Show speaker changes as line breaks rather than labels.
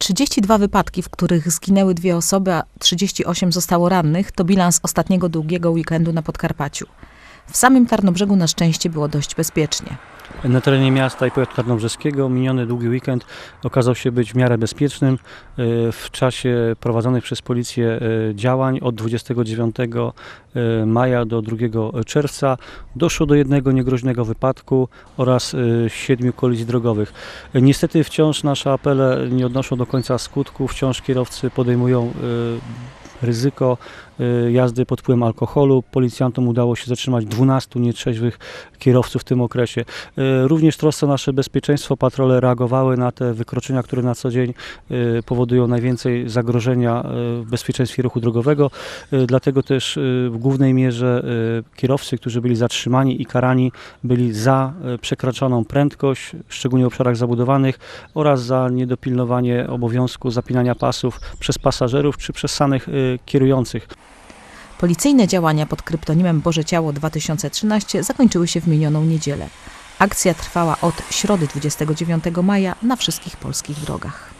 32 wypadki, w których zginęły dwie osoby, a 38 zostało rannych, to bilans ostatniego długiego weekendu na Podkarpaciu. W samym Tarnobrzegu na szczęście było dość bezpiecznie.
Na terenie miasta i powiatu tarnobrzeskiego miniony długi weekend okazał się być w miarę bezpiecznym. E, W czasie prowadzonych przez policję e, działań od 29 e, maja do 2 czerwca doszło do jednego niegroźnego wypadku oraz siedmiu kolizji drogowych. Niestety wciąż nasze apele nie odnoszą do końca skutku, wciąż kierowcy podejmują ryzyko e, jazdy pod wpływem alkoholu. Policjantom udało się zatrzymać 12 nietrzeźwych kierowców w tym okresie. E, Również trosce o nasze bezpieczeństwo patrole reagowały na te wykroczenia, które na co dzień e, powodują najwięcej zagrożenia w bezpieczeństwie ruchu drogowego. Dlatego też w głównej mierze kierowcy, którzy byli zatrzymani i karani, byli za przekraczoną prędkość, szczególnie w obszarach zabudowanych oraz za niedopilnowanie obowiązku zapinania pasów przez pasażerów czy przez samych kierujących.
Policyjne działania pod kryptonimem Boże Ciało 2013 zakończyły się w minioną niedzielę. Akcja trwała od środy 29 maja na wszystkich polskich drogach.